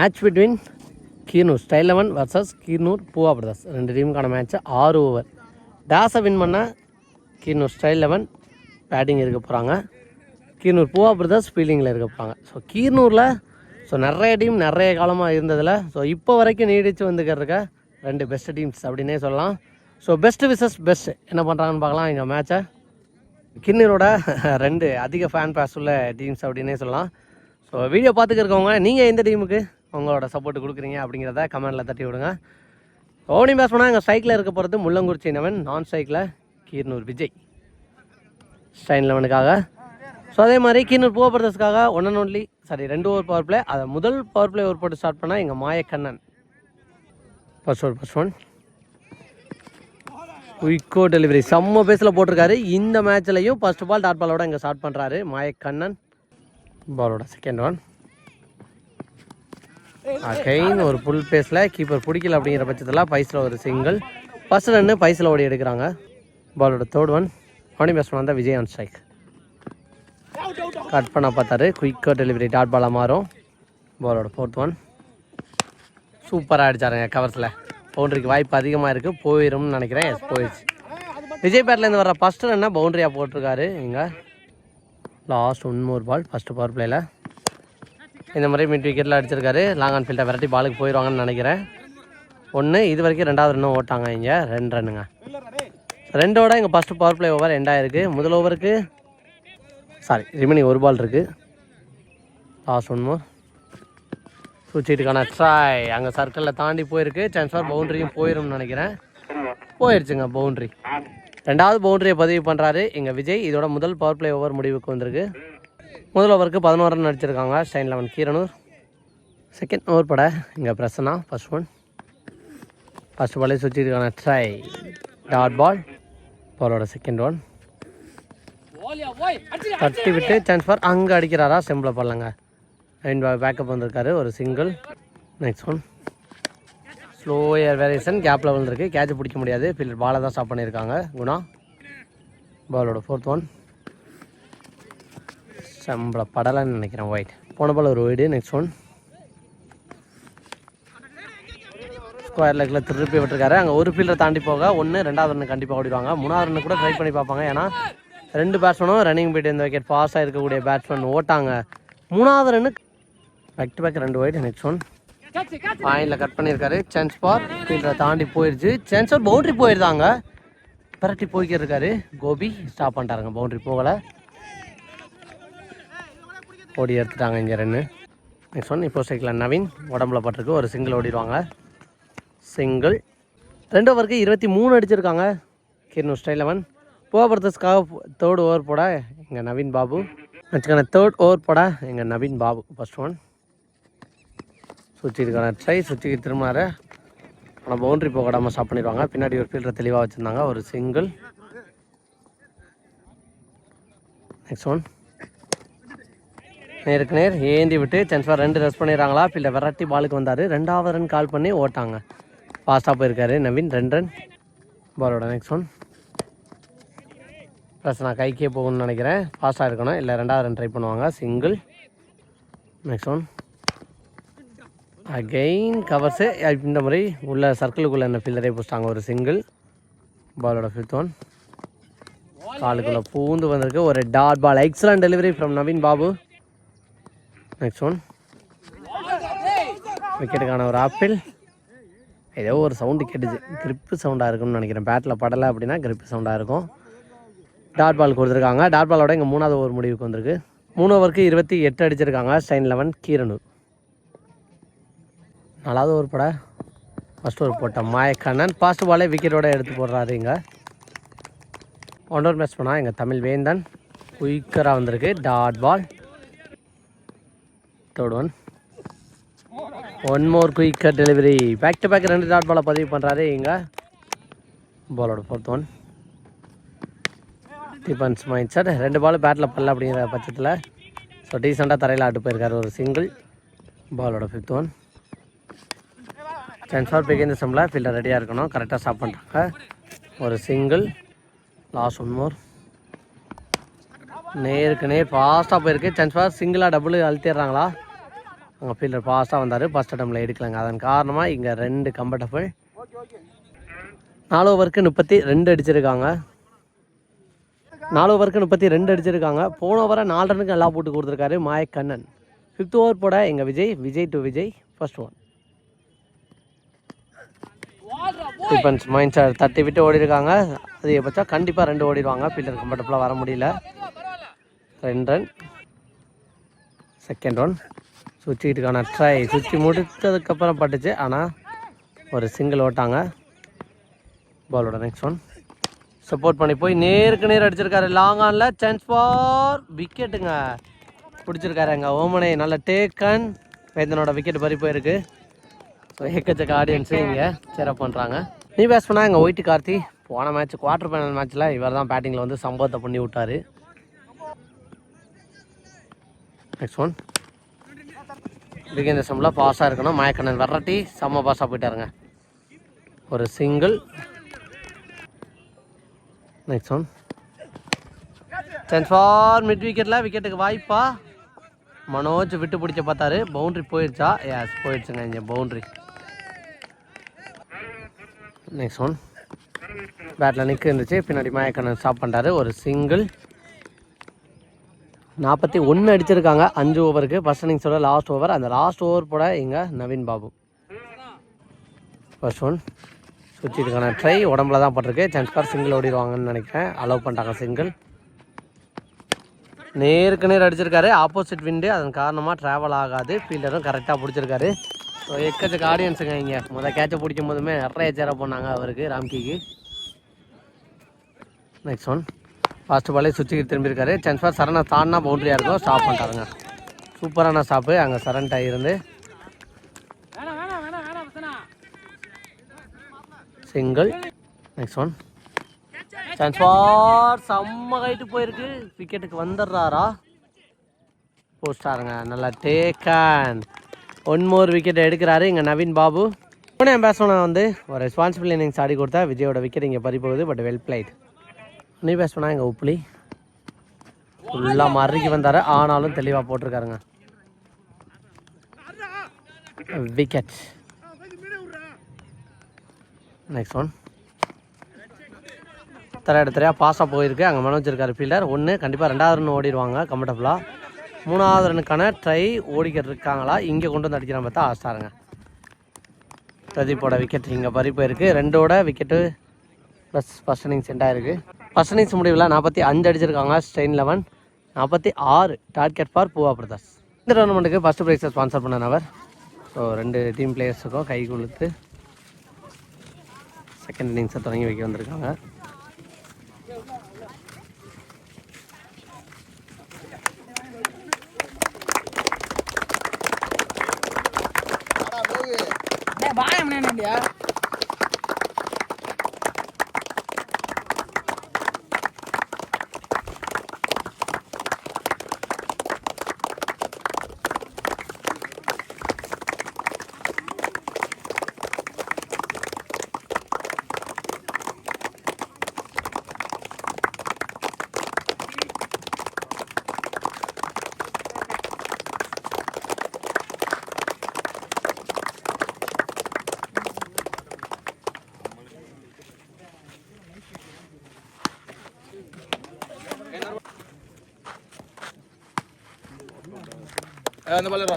Match between Keeranur style eleven versus Keeranur Poova brothers ரெண்டு டீமுக்கான match ஆறு over டேஸை வின் பண்ண கீர்னூர் ஸ்டைல் லெவன் பேட்டிங் இருக்க போகிறாங்க கீர்னூர் பூவா பிரதர்ஸ் ஃபீல்டிங்கில் இருக்க போகிறாங்க ஸோ கீர்னூரில் ஸோ நிறைய டீம் நிறைய காலமாக இருந்ததில். ஸோ இப்போ வரைக்கும் நீடித்து வந்துக்கிறதுக்க ரெண்டு பெஸ்ட் டீம்ஸ் அப்படின்னே சொல்லலாம். ஸோ பெஸ்ட் விசஸ் பெஸ்ட் என்ன பண்ணுறாங்கன்னு பார்க்கலாம். எங்கள் மேட்சை கிண்ணூரோட ரெண்டு அதிக ஃபேன் பேஸ் உள்ள டீம்ஸ் அப்படின்னே சொல்லலாம். ஸோ வீடியோ பார்த்துக்கிறவங்க நீங்கள் எந்த டீமுக்கு உங்களோட சப்போர்ட் கொடுக்குறீங்க அப்படிங்கிறத கமெண்டில் தட்டி விடுங்க. ஓனி பேஸ் பண்ணால் எங்கள் ஸ்ட்ரைக்கில் இருக்க போகிறது முள்ளங்குறிச்சி நவன் நான் ஸ்ட்ரைக்கில் கீர்னூர் விஜய். ஸ்டைன் லெவனுக்காக ஸோ அதே மாதிரி கீர்னூர் பூவா பிரதர்ஸ்க்காக ஒன் அண்ட் ஒன்லி சாரி ரெண்டு ஓவர் பவர் பிளே அதை முதல் பவர் பிளே ஓவர் போட்டு ஸ்டார்ட் பண்ணால் எங்கள் Mayakannan. First over first one குயிக்கோ delivery செம்ம பேஸில் போட்டிருக்காரு. இந்த மேட்ச்லையும் ஃபர்ஸ்ட் பால் டாட் பாலோட இங்கே ஸ்டார்ட் பண்ணுறாரு மாயக்கண்ணன். பாலோட செகண்ட் ஒன் அகைன் ஒரு புல் பேஸில் கீப்பர் பிடிக்கல அப்படிங்கிற பட்சத்தில் பைஸில் ஒரு சிங்கிள் ஃபஸ்ட் ரன்னு பைஸில் ஓடி எடுக்கிறாங்க. பாலோட தேர்ட் ஒன் அவனி பேட்ஸ்மேன் வந்தால் விஜய் ஆன் ஸ்ட்ரைக் கட் பண்ண பார்த்தாரு. குயிக்கோ டெலிவரி டாட் பாலாக மாறும். பாலோட ஃபோர்த் ஒன் சூப்பராக அடித்தாருங்க கவர்ஸில் பவுண்டரிக்கு வாய்ப்பு அதிகமாக இருக்குது போயிடும்னு நினைக்கிறேன். எஸ் போயிடுச்சு. விஜய் பேட்லேருந்து வர ஃபஸ்ட்டு ரன்னா பவுண்டரியாக போட்டிருக்காரு இங்கே. Last one more ball first power பிளேயில் இந்த மாதிரி மிட் விக்கெட்டில் அடிச்சிருக்காரு. லாங் ஆன் ஃபீல்டை விரட்டி பாலுக்கு போயிடுவாங்கன்னு நினைக்கிறேன். ஒன்று இது வரைக்கும் ரெண்டாவது ரன்னும் ஓட்டாங்க இங்கே. ரெண்டு ரன்னுங்க ரெண்டோட இங்கே ஃபஸ்ட்டு பவர் பிளே ஓவர் ரெண்டாயிருக்கு முதல் ஓவருக்கு சாரி ரிமைனிங் ஒரு பால் இருக்குது லாஸ்ட் ஒன் சூச்சிட்டுக்கான ட்ராய் அங்கே சர்க்கிளில் தாண்டி போயிருக்கு. சான்ஸ் ஃபார் பவுண்டரியும் போயிடும்னு நினைக்கிறேன். போயிடுச்சுங்க பவுண்ட்ரி ரெண்டாவது பவுண்டரியை பதிவு பண்ணுறாரு எங்கள் விஜய் இதோட முதல் பவர் பிளே ஓவர் முடிவுக்கு வந்திருக்கு. முதல் ஓவருக்கு பதினோரு ரன் அடிச்சிருக்காங்க. Style eleven Keeranur. Second over பட இங்கே பிரசனா ஃபர்ஸ்ட் ஒன் ஃபர்ஸ்ட் பாலே சுற்றிருக்கான ட்ரை டாட் பால் பாலோட செகண்ட் ஒன் தட்டி விட்டு சான்ஸ் அங்கே அடிக்கிறாரா? செம்பில் பண்ணலங்க அண்ட் பேக்கப் வந்திருக்காரு ஒரு single next one slow air variation கேப்பில் இருக்குது கேட்ச் பிடிக்க முடியாது. ஃபீல்டர் பாலை தான் ஸ்டாப் பண்ணியிருக்காங்க குணா. பாலோட ஃபோர்த் ஒன் சம்பள படலைன்னு நினைக்கிறேன் ஒயிட் போன போல் ஒரு ஒயிடு நெக்ஸ்ட் ஒன் ஸ்கொயர் லெக்கில் திருப்பி விட்டுருக்காரு. அங்கே ஒரு ஃபீல்டர் தாண்டி போக ஒன்று ரெண்டாவது ரன் கண்டிப்பாக ஓடிடுவாங்க. மூணாவது ரன் கூட ட்ரை பண்ணி பார்ப்பாங்க. ஏன்னா ரெண்டு பேட்ஸ்மேனும் ரன்னிங் போயிட்டு இந்த விக்கெட் ஃபாஸ்ட்டாக இருக்கக்கூடிய பேட்ஸ்மேன் ஓட்டாங்க. மூணாவது ரன்னு பேக் டு பேக் ரெண்டு ஒயிட் நெக்ஸ்ட் ஒன் பாயிண்டில் கட் பண்ணியிருக்காரு. சான்ஸ் ஃபார் ஃபீல்டரை தாண்டி போயிடுச்சு சான்ஸ் ஃபார் பவுண்ட்ரி போயிருந்தாங்க. பரட்டி போய்க்கிட்டு கோபி ஸ்டாப் பண்ணிட்டாருங்க. பவுண்ட்ரி போகலை. ஓடி எடுத்துட்டாங்க இங்கே ரெண்டு. நெக்ஸ்ட் ஒன் இப்போ சைக்கிள் நவீன் உடம்புல பட்டிருக்கு. ஒரு சிங்கிள் ஓடிடுவாங்க. சிங்கிள் ரெண்டு ஓவருக்கு இருபத்தி மூணு அடிச்சிருக்காங்க. கிர்னூர் ஸ்டைல் லெவன் போகிறதுக்காக தேர்ட் ஓவர் போட எங்கள் நவீன் பாபு. வச்சுக்கான தேர்ட் ஓவர் போட எங்கள் நவீன் பாபு. ஃபர்ஸ்ட் ஒன் சுற்றி இருக்கான ட்ரை சுற்றி திரும்பினார். ஆனால் பவுண்ட்ரி போக ஸ்டாப் பண்ணிடுவாங்க. பின்னாடி ஒரு ஃபீல்டர் தெளிவாக வச்சுருந்தாங்க. ஒரு சிங்கிள் நெக்ஸ்ட் ஒன் நேருக்கு நேர் ஏந்தி விட்டு சான்ஸ்ஃபார் ரெண்டு ரெஸ்ட் பண்ணிடுறாங்களா. இல்லை விரட்டி பாலுக்கு வந்தார். ரெண்டாவது ரன் கால் பண்ணி ஓட்டாங்க. ஃபாஸ்ட்டாக போயிருக்காரு நவீன். ரெண்டு ரன் பாலோட நெக்ஸ்ட் ஒன் ப்ளஸ் நான் கைக்கே போகணும்னு நினைக்கிறேன். ஃபாஸ்ட்டாக இருக்கணும். இல்லை ரெண்டாவது ரன் ட்ரை பண்ணுவாங்க. Single next one again covers இந்த முறை உள்ள சர்க்கிளுக்குள்ளே என்ன ஃபீல்டரே பிடிச்சிட்டாங்க? ஒரு சிங்கிள் பாலோட ஃபிஃப்த் ஒன் காலுக்குள்ளே பூந்து வந்திருக்கு. ஒரு dot ball excellent delivery from Naveen Babu. Next one விக்கெட்டுக்கான ஒரு ஆப்பிள். ஏதோ ஒரு சவுண்டு கேட்டுச்சு. கிரிப்பு சவுண்டாக இருக்கும்னு நினைக்கிறேன். பேட்டில் படலை அப்படின்னா கிரிப்பு சவுண்டாக இருக்கும். டாட் பால் கொடுத்துருக்காங்க. டாட் பாலோட இங்கே மூணாவது ஓவர் முடிவுக்கு வந்திருக்கு. மூணு ஓவருக்கு இருபத்தி எட்டு அடிச்சிருக்காங்க. ஸ்டைன் லெவன் கீரனூர் நாலாவது ஓவர் பட ஃபஸ்ட் ஓவர் போட்ட மாயக்கண்ணன். ஃபாஸ்ட் பாலே விக்கெட்டோட எடுத்து போடுறாரு இங்கே. ஒன் ஓவர் மேட்ச் பண்ணால் எங்கள் தமிழ் வேந்தன். குயிக்கராக வந்திருக்கு. Dot ball third one one more quicker delivery back to back ரெண்டு டாட் பாலை பதிவு பண்ணுறாரு இங்கே. பாலோட fourth one defence mind set ரெண்டு பால் பேட்டில் பல்ல அப்படிங்கிற பட்சத்தில். ஸோ டீசெண்டாக தரையில் ஆட்டு போயிருக்காரு ஒரு சிங்கிள் பாலோட fifth one chance for pick இந்த ஃபீல்டர் ரெடியாக இருக்கணும். கரெக்டாக ஸ்டாப் பண்ணுறாங்க ஒரு சிங்கிள் லாஸ்ட் ஒன் மோர் நேருக்கு நேர் ஃபாஸ்ட்டாக போயிருக்கு. சென்ஸ் ஃபார் சிங்கிளாக டபுள் அழுத்திடுறாங்களா? அங்கே ஃபீல்டர் ஃபாஸ்ட்டாக வந்தார். ஃபஸ்ட் அட்டம்ல எடுக்கலாங்க. அதன் காரணமாக இங்கே ரெண்டு கம்ஃபர்டபுள் நாலு ஓவருக்கு முப்பத்தி ரெண்டு அடிச்சிருக்காங்க. நாலு ஓவருக்கு முப்பத்தி ரெண்டு அடிச்சிருக்காங்க. போன ஓவரை நாலு ரனுக்கு நல்லா போட்டு கொடுத்துருக்காரு மாயக்கண்ணன். ஃபிஃப்த் ஓவர் போட எங்கள் Vijay Vijay to Vijay first one defence mind sir தட்டி விட்டு ஓடி இருக்காங்க அதிகபட்சம் கண்டிப்பாக ரெண்டு ஓடிடுவாங்க. ஃபீல்டர் கம்ஃபர்டபுளாக வர முடியல. ரெண்டு ரன் செகண்ட் ஒன் சுற்றிக்கிட்டுக்கான ட்ரை சுற்றி முடித்ததுக்கப்புறம் பட்டுச்சு. ஆனால் ஒரு சிங்கிள் ஓட்டாங்க. பாலோட நெக்ஸ்ட் ஒன் சப்போர்ட் பண்ணி போய் நேருக்கு நேர் அடிச்சிருக்காரு. லாங் ஆனில் சான்ஸ் ஃபார் விக்கெட்டுங்க பிடிச்சிருக்காரு எங்கள் ஓமனை நல்ல டேக்கன் வேந்தனோட விக்கெட் பறி போயிருக்கு. ஸோ எக்கச்சக்க ஆடியன்ஸு இங்கே சேரப் பண்ணுறாங்க நீ பேஸ் பண்ணால் எங்கள் ஒயிட்டு கார்த்தி. போன மேட்ச் குவார்டர் ஃபைனல் மேட்ச்சில் இவர் தான் பேட்டிங்கில் வந்து சம்பவத்தை பண்ணி விட்டாரு நெக்ஸ்ட் ஒன் இதுக்கு இந்த சம்பளம் பாஸாக இருக்கணும். மயக்கண்ணன் வெரைட்டி செம்ம பாஸாக போயிட்டாருங்க. ஒரு single next one chance for mid விக்கெட்டில் விக்கெட்டுக்கு வாய்ப்பா. மனோஜ் விட்டு பிடிச்ச பார்த்தாரு. பவுண்ட்ரி போயிடுச்சா எஸ் போயிடுச்சுங்க இங்கே பவுண்ட்ரி நெக்ஸ்ட் ஒன் பேட்டில் நிற்க இருந்துச்சு பின்னாடி மயக்கண்ணன் ஸ்டாப் பண்ணிட்டாரு. ஒரு சிங்கிள் நாற்பத்தி ஒன்று அடிச்சிருக்காங்க. அஞ்சு ஓவருக்கு. ஃபஸ்ட் இன்னிங்ஸோட லாஸ்ட் ஓவர் அந்த லாஸ்ட் ஓவர் போட இங்கே நவீன் பாபு. ஃபர்ஸ்ட் ஒன் சுற்றிட்டுக்கான ட்ரை உடம்புல தான் பட்டிருக்கு. சான்ஸ் பார் சிங்கிள் ஓடிடுவாங்கன்னு நினைக்கிறேன். அலோவ் பண்ணிட்டாங்க சிங்கிள் நேருக்கு நேர் அடிச்சிருக்காரு. ஆப்போசிட் விண்டு அதன் காரணமாக ட்ராவல் ஆகாது. ஃபீல்டரும் கரெக்டாக பிடிச்சிருக்காரு. ஸோ எக்கச்சக்க ஆடியன்ஸுங்க இங்கே. முதல் கேட்சை பிடிக்கும் போதுமே நிறைய சேர போனாங்க அவருக்கு ராம்கிக்கு. நெக்ஸ்ட் ஒன் ஃபர்ஸ்ட் பாலே சுவிட்சுக்கு திரும்பியிருக்காரு. சான்ஸ் ஃபார் சரணை தாண்டினா பவுண்டரியாக இருக்கும். ஸ்டாப் பண்ணிட்டாருங்க. சூப்பரான ஸ்டாப்பு அங்கே சரண்ட் ஆகிருந்து single next one chance for செம்ம ஹைட்டு போயிருக்கு. விக்கெட்டுக்கு வந்துடுறாரா? போஸ்டாருங்க நல்லா டேக்கன் ஒன் மோர் விக்கெட் எடுக்கிறாரு. இங்கே நவீன் பாபு. புனே பேட்ஸ்மேனை வந்து. ஒரு ரெஸ்பான்சிபிள் இன்னிங்ஸ் ஆடி கொடுத்தா விஜயோட விக்கெட் இங்கே பறி போகுது பட் வெல் பிளைட் நீ பேட்ஸ்மேனா எங்கள் உப்புளி ஃபுல்லாக மறுக்கி வந்தார். ஆனாலும் தெளிவாக போட்டிருக்காருங்க. விக்கெட் நெக்ஸ்ட் ஒன் தரையா தரையாக பாஸாக போயிருக்கு. அங்கே மனோஜ் இருக்கார் ஃபீல்டர் ஒன்று கண்டிப்பாக ரெண்டாவது ரன் ஓடிடுவாங்க. கம்ஃபர்டபுளாக மூணாவது ரனுக்கான ட்ரை ஓடிக்கிட்டு இருக்காங்களா? இங்கே கொண்டு வந்து அடிக்கிறான் பார்த்தா ஆஸ்டாருங்க பிரதீப்போட விக்கெட் இங்கே பறி போயிருக்கு. ரெண்டோட விக்கெட்டு ப்ளஸ் ஃபஸ்ட் இன்னிங்ஸ் சென்ட் இருக்குது ஃபஸ்ட் இன்னிங்ஸ் முடிவில் நாற்பத்தி அஞ்சு அடிச்சிருக்காங்க ஸ்ட்ரெயின் லெவன் நாற்பத்தி ஆறு டார்கெட் ஃபார் பூவா பிரதாஸ் இந்த டோர்னமெண்ட்டுக்கு ஃபஸ்ட்டு ப்ரைஸை ஸ்பான்சர் பண்ண நபர். ஸோ ரெண்டு டீம் பிளேயர்ஸுக்கும் கை கொடுத்து செகண்ட் இன்னிங்ஸை தொடங்கி வைக்க வந்திருக்காங்க. அந்த பல்லடா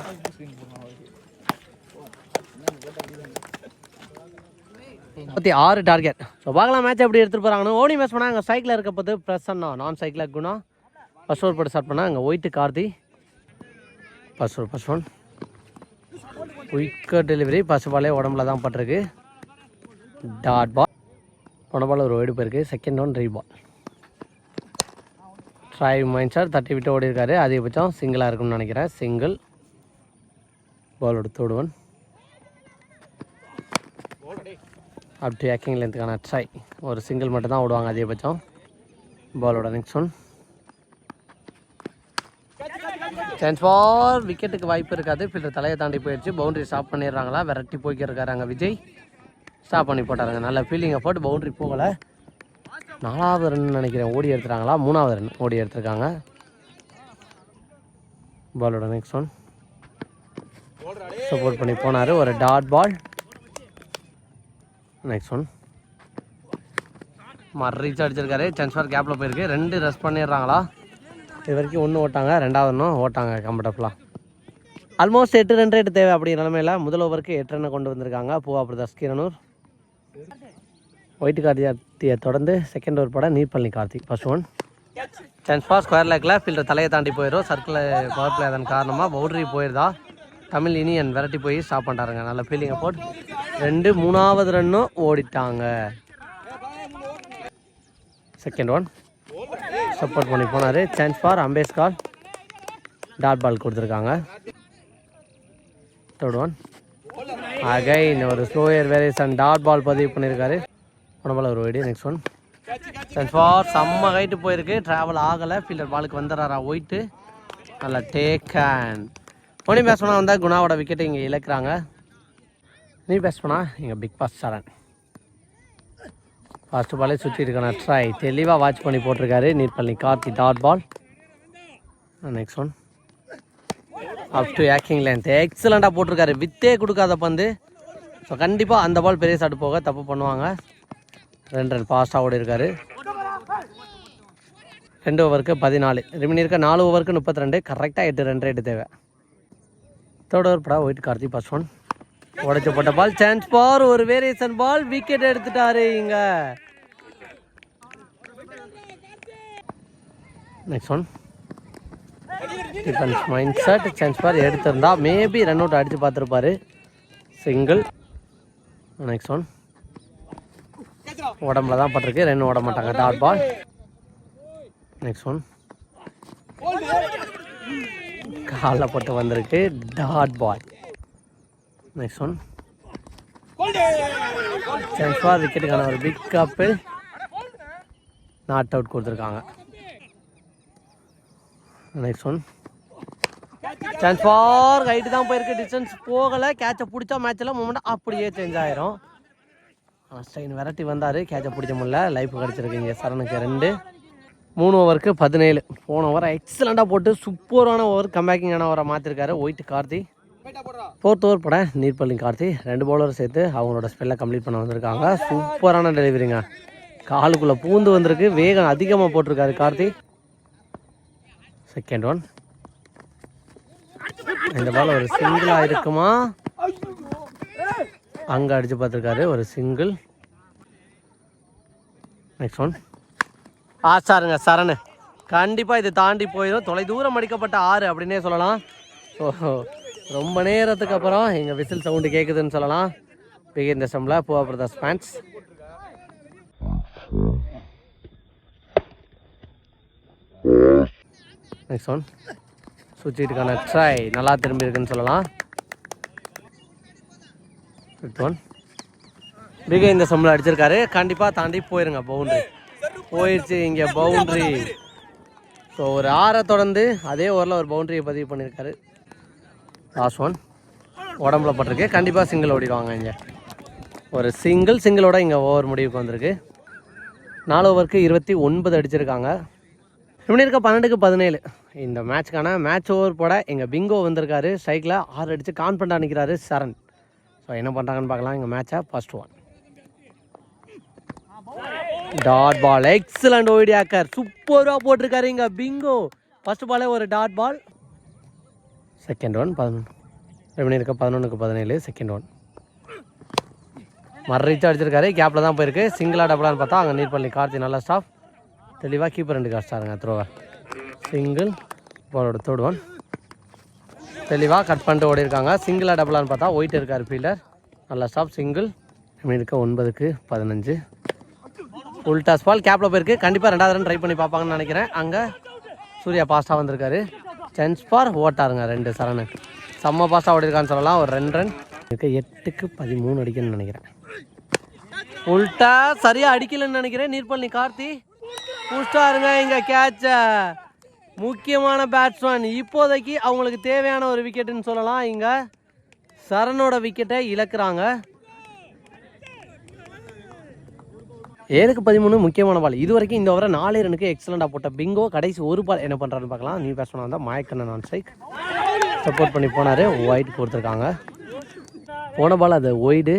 முப்பத்தி ஆறு டார்கெட் ஸோ பார்க்கலாம் மேட்ச் எப்படி எடுத்துகிட்டு போகிறாங்கன்னு ஓடி மேட்ச் பண்ணால் அங்கே சைக்கிளில் இருக்க போது பிரசன்னா அண்ணா. நான் சைக்கிளாக குணா. ஃபர்ஸ்ட் ஓவர் போட்டு ஸ்டார்ட் பண்ணால் அங்கே wide Karthi. First over first one quicker delivery first பாலே உடம்புல தான் பட்டிருக்கு. டாட் பால் உடம்பால் ஒரு ஒயிடு போயிருக்கு. செகண்ட் ஒன் ரீ பால் ட்ரைவ் மைண்ட் தட்டி விட்டு ஓடி இருக்காரு அதிகபட்சம் சிங்கிளாக இருக்கும்னு நினைக்கிறேன். சிங்கிள் பால் எடுத்து விடுவன் அப் டு ஏக்கிங் லென்த்துக்கான ட்ரை ஒரு சிங்கிள் மட்டும்தான் விடுவாங்க ஓடுவாங்க அதிகபட்சம். பாலோட நெக்ஸ்ட் ஒன் சான்ஸ் ஃபார் விக்கெட்டுக்கு வாய்ப்பு இருக்காது. ஃபீல்டர் தலையை தாண்டி போயிடுச்சு. பவுண்டரி ஸ்டாப் பண்ணிடுறாங்களா? விரட்டி போய்க்கிருக்காரு அங்கே விஜய். ஸ்டாப் பண்ணி போட்டாருங்க. நல்ல ஃபீலிங்கை போட்டு பவுண்டரி போகலை. நாலாவது ரன் நினைக்கிறேன். ஓடி எடுத்துட்டாங்களா? மூணாவது ரன் ஓடி எடுத்திருக்காங்க. பாலோட நெக்ஸ்ட் ஒன் சப்போர்ட் பண்ணி போனார். ஒரு டாட் பால் நெக்ஸ்ட் ஒன் மர் ரீச் அடிச்சிருக்காரு. சென்ஸ்வார் கேப்பில் போயிருக்கு. ரெண்டு ரெஸ்ட் பண்ணிடுறாங்களா? இது வரைக்கும் ஒன்று ஓட்டாங்க. ரெண்டாவது ஒன்றும் ஓட்டாங்க கம்ஃபர்டபுளாக ஆல்மோஸ்ட் எட்டு ரன் ரேட்டு தேவை அப்படிங்கிற நிலமையில முதல் ஓவருக்கு எட்டு ரன்னை கொண்டு வந்திருக்காங்க. பூவா பிரதாஸ் கிரனூர். ஒயிட் கார்த்தியை தொடர்ந்து செகண்ட் ஓவர் படம் Neerpalli Karthik. First one chance for square லேக்கில் fielder தலையை தாண்டி போயிடும் சர்க்கிள் பவர் பிளே அதன் காரணமாக பவுண்டரி போயிருதா? தமிழ் இனியன் விரட்டி போய் ஸ்டாப் பண்ணிட்டாருங்க. நல்ல ஃபீலிங்கை போட்டு ரெண்டு மூணாவது ரன்னும் ஓடிட்டாங்க. செகண்ட் ஒன் சப்போர்ட் பண்ணி போனார். சான்ஸ் ஃபார் அம்பேஸ்கார் டாட் பால் கொடுத்துருக்காங்க. தேர்ட் ஒன் அகைன் ஒரு ஸ்லோயர் வேரியேஷன் டாட் பால் பதிவு பண்ணியிருக்காரு. உடம்பால் ஒரு வெடி நெக்ஸ்ட் ஒன் சான்ஸ் ஃபார் செம்ம ஹைட்டு போயிருக்கு. ட்ராவல் ஆகலை. ஃபீல்டர் பாலுக்கு வந்துடுறாரா ஒயிட்டு நல்லா டேக் அண்ட் மணி பேட்ஸ்மேனாக வந்தால் குணாவோட விக்கெட்டை இங்கே இழக்கிறாங்க. நீ பேட்ஸ்மேனா இங்கே பிக் பாஸ் சரண். ஃபஸ்ட்டு பாலே சுற்றி இருக்கான. ட்ரை தெளிவாக வாட்ச் பண்ணி போட்டிருக்காரு. Neerpalli Karthi dot ball next one up to ஏக்கிங் length எக்ஸலண்ட்டாக போட்டிருக்காரு. வித்தே கொடுக்காத பந்து. ஸோ கண்டிப்பாக அந்த பால் பெரிய சாட்டு போக தப்பு பண்ணுவாங்க. ரெண்டு ரன் ஃபாஸ்ட்டாக ஓடி இருக்காரு. ரெண்டு ஓவருக்கு பதினாலு. ரிமினி இருக்க நாலு ஓவருக்கு முப்பத்தி ரெண்டு கரெக்டாக எட்டு ரன் ரேட்டு தேவை. தேர்ட் ஓவர் படா ஒயிட் கார்த்தி ஃபர்ஸ்ட் ஒன் உடைச்சு போட்ட பால் சான்ஸ் பார் ஒரு வேரியேஷன் பால் விக்கெட் எடுத்துட்டாரு இங்க. Next one defence mind set chance for எடுத்திருந்தா மேபி ரன் அவுட் அடித்து பார்த்துருப்பாரு. சிங்கிள் நெக்ஸ்ட் ஒன் உடம்புல தான் பட்டிருக்கு. ரெண்டு ஓட மாட்டாங்க. டாட் பால் நெக்ஸ்ட் ஒன் காலில் போட்டு வந்திருக்கு. Dot ball next one chance for விக்கெட்டுக்கான ஒரு பிக் கப்பு நாட் அவுட் கொடுத்துருக்காங்க. Next one chance for height தான் போயிருக்கு. டிஸ்டன்ஸ் போகலை. கேட்சை பிடிச்சா மேட்ச்சில் மூமெண்ட் அப்படியே சேஞ்ச் ஆயிரும். ஸ்டைன் விரட்டி வந்தார். கேட்சை பிடிச்ச முடியல. லைஃப் கிடச்சிருக்கீங்க சரணுக்கு ரெண்டு. மூணு ஓவருக்கு பதினேழு. போன ஓவர் எக்ஸலண்ட்டாக போட்டு சூப்பரான ஓவர் கம்பேக்கிங்கான ஓவரை மாற்றிருக்காரு ஒயிட் கார்த்தி. ஃபோர்த் ஓவர் பட நீர்பள்ளி கார்த்தி. ரெண்டு பவுலர் சேர்த்து அவங்களோட ஸ்பெல்லை கம்ப்ளீட் பண்ண வந்திருக்காங்க. சூப்பரான டெலிவரிங்க காலுக்குள்ளே பூந்து வந்திருக்கு. வேகம் அதிகமாக போட்டிருக்காரு கார்த்தி. செகண்ட் ஒன் இந்த பால் ஒரு சிங்கிளாக இருக்குமா? அங்கே அடித்து பார்த்துருக்காரு ஒரு சிங்கிள் நெக்ஸ்ட் ஒன் ஆ சாருங்க சரணு. கண்டிப்பாக இது தாண்டி போயிடும் தொலை தூரம் அடிக்கப்பட்ட ஆறு அப்படின்னே சொல்லலாம். ஸோ ரொம்ப நேரத்துக்கு அப்புறம் எங்கள் விசில் சவுண்டு கேட்குதுன்னு சொல்லலாம். பிகின் இந்த ஸ்டம்பில் Poova brothers fans next one சுவிட்சுக்கான try நல்லா திரும்பி இருக்குன்னு சொல்லலாம். ஃபிஃப்த் ஒன் பிகே இந்த சம்பளம் அடிச்சிருக்காரு. கண்டிப்பாக தாண்டி போயிருங்க பவுண்ட்ரி போயிடுச்சு இங்கே பவுண்ட்ரி ஸோ ஒரு ஆறை தொடர்ந்து அதே ஓரில் ஒரு பவுண்டரியை பதிவு பண்ணியிருக்காரு லாஸ்ட் ஒன் உடம்புல பட்டிருக்கு. கண்டிப்பாக சிங்கிள் ஓடிடுவாங்க இங்கே. ஒரு சிங்கிள் சிங்கிளோட இங்கே ஓவர் முடிவுக்கு வந்திருக்கு. நாலு ஓவருக்கு இருபத்தி ஒன்பது அடிச்சிருக்காங்க. இப்படி இருக்க பன்னெண்டுக்கு பதினேழு. இந்த மேட்ச்க்கான மேட்ச் ஓவர் போட எங்கள் பிங்கோ வந்திருக்காரு. ஸ்ட்ரைக்கில் ஆறு அடித்து கான்ஃபிடண்டாக நிற்கிறாரு சரண். ஸோ என்ன பண்ணுறாங்கன்னு பார்க்கலாம். எங்கள் மேட்சை first one dot ball excellent ஓடி ஆக்கர் சூப்பராக போட்டிருக்காரு இங்கே. பிங்கோ ஃபர்ஸ்ட் பாலே ஒரு டாட் பால் செகண்ட் ஒன் பதினொன்று எப்படி இருக்க பதினொன்றுக்கு பதினேழு. செகண்ட் ஒன் மறைச்சு அடிச்சிருக்காரு. கேப்பில் தான் போயிருக்கு. சிங்கிளாக டபுளான்னு பார்த்தா அங்கே நீட் பண்ணி கார்த்தி நல்லா ஸ்டாஃப் தெளிவாக கீப்பர் ரெண்டு காஸ்டாருங்க த்ரோவர் சிங்கிள் பாலோட தேர்ட் ஒன் தெளிவாக கட் பண்ணிட்டு ஓடி இருக்காங்க சிங்கிளாக டபுளான்னு பார்த்தா ஒயிட் இருக்கார் ஃபீல்டர் நல்லா ஸ்டாப் சிங்கிள் இருக்க ஒன்பதுக்கு பதினஞ்சு. ஃபுல் டாஸ் பால் கேப்பில் போயிருக்கு. கண்டிப்பாக ரெண்டாவது ரன் ட்ரை பண்ணி பார்ப்பாங்கன்னு நினைக்கிறேன். அங்கே சூர்யா பாஸ்டாக வந்திருக்காரு. சென்ஸ் ஃபார் ஓட்டாருங்க ரெண்டு சரணு செம்ம பாஸ்டாக ஓடி இருக்கான்னு சொல்லலாம். ஒரு ரெண்டு ரன் இருக்க எட்டுக்கு பதிமூணு அடிக்கணும்னு நினைக்கிறேன். உல்ட்டா சரியாக அடிக்கலன்னு நினைக்கிறேன். நீர்பள்ளி கார்த்தி. புஷ்டாருங்க இங்கே கேட்ச முக்கியமான பேட்ஸ்மேன் இப்போதைக்கு அவங்களுக்கு தேவையான ஒரு விக்கெட்டுன்னு சொல்லலாம். இங்கே சரணோட விக்கெட்டை இழக்கிறாங்க. ஏழுக்கு பதிமூணு முக்கியமான பால் இது வரைக்கும் இந்த ஓவரை நாலு ரனுக்கு எக்ஸலண்டாக போட்ட பிங்கோ கடைசி ஒரு பால் என்ன பண்ணுறாருன்னு பார்க்கலாம். நியூ பேட்ஸ்மேன் வந்தால் மாயக்கண்ணன் நான் ஸ்ட்ரைக் சப்போர்ட் பண்ணி போனார். ஒயிட் கொடுத்துருக்காங்க. போன பால் அது ஒய்டு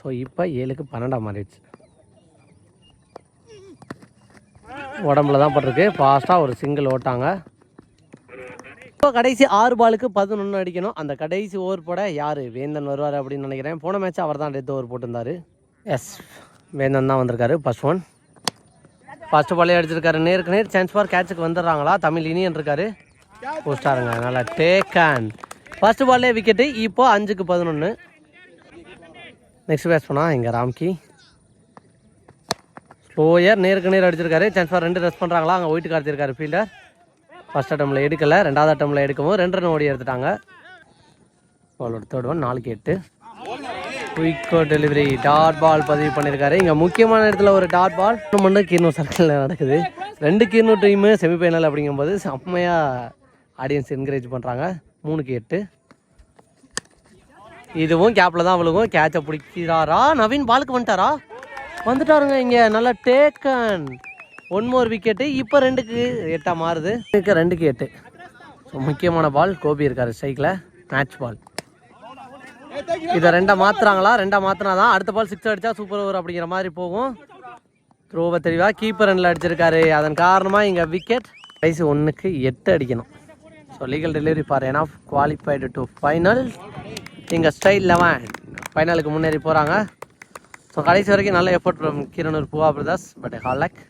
ஸோ இப்போ ஏழுக்கு பன்னெண்டாம் மாறிடுச்சு. உடம்புல தான் பட்டிருக்கு. ஃபாஸ்ட்டாக ஒரு சிங்கிள் ஓட்டாங்க. இப்போ கடைசி ஆறு பாலுக்கு பதினொன்று அடிக்கணும். அந்த கடைசி ஓவர் போட யார்? வேந்தன் வருவார் அப்படின்னு நினைக்கிறேன். போன மேட்ச் அவர் தான் டெத் ஓவர் போட்டிருந்தாரு. எஸ் வேந்தன் தான் வந்திருக்காரு. ஃபஸ்ட் ஒன் ஃபஸ்ட்டு பாலே அடிச்சிருக்காரு. நேருக்கு நேர் சான்ஸ் ஃபார் கேட்சுக்கு வந்துடுறாங்களா? தமிழ் இனியன் இருக்காரு. போஸ்டாருங்க நல்லா அண்ட் ஃபஸ்ட்டு பால்லே விக்கெட்டு இப்போ அஞ்சுக்கு பதினொன்று நெக்ஸ்ட் பேட்ஸ் பண்ணா இங்கே ராம்கி. ஸ்லோயர் நேருக்கு நேர் அடிச்சிருக்காரு. சான்ஸ் ஃபார் ரெண்டு ரெஸ்ட் பண்ணுறாங்களா அங்கே ஒயிட்டு காத்திருக்காரு ஃபீல்டர் ஃபர்ஸ்ட் அட்டம்ல எடுக்கல. ரெண்டாவது அட்டம்ல எடுக்கவும் ரெண்டு ரன் ஓடி எடுத்துட்டாங்க. பாலோட தேர்ட் ஒன் நாலுக்கு எட்டு. குயிக்கோ டெலிவரி டாட் பால் பதிவு பண்ணியிருக்காரு இங்கே முக்கியமான இடத்துல ஒரு டாட் பால் மண்ணு கீர்னூர் சர்க்கிளில் நடக்குது. ரெண்டு கீர்னூர் டீமு செமிஃபைனல் அப்படிங்கும்போது செம்மையாக ஆடியன்ஸ் என்கரேஜ் பண்ணுறாங்க மூணுக்கு எட்டு. இதுவும் கேப்பில் தான் விழுகும். கேட்சை பிடிக்கிறாரா? நவீன் பாலுக்கு வந்துட்டாரா? வந்துட்டாருங்க இங்கே. நல்லா டேக்கன் ஒன் மோர் விக்கெட்டு இப்போ ரெண்டுக்கு எட்டாக மாறுது. ரெண்டுக்கு எட்டு. ஸோ முக்கியமான பால் கோபி இருக்காரு ஸ்ட்ரைக்கில் மேட்ச் பால் இதை ரெண்டாக மாத்துறாங்களா? ரெண்டாக மாற்றினா தான் அடுத்த பால் சிக்ஸ் அடித்தா சூப்பர் ஓவர் அப்படிங்கிற மாதிரி போகும். த்ரோவை தெளிவாக கீப்பர் ரெண்டில் அடிச்சிருக்காரு. அதன் காரணமாக இங்கே விக்கெட் வயசு ஒன்றுக்கு எட்டு அடிக்கணும். ஸோ லீகல் டெலிவரி ஃபார் ஏன்னா ஆஃப் குவாலிஃபைடு டு ஃபைனல் இங்கே ஸ்டைல் லெவன் ஃபைனலுக்கு முன்னேறி போகிறாங்க ஸோ கடைசி வரைக்கும் நல்ல எஃபர்ட் கிரணூர் பூவா பிரதாஸ் பட் ஹால் லேக்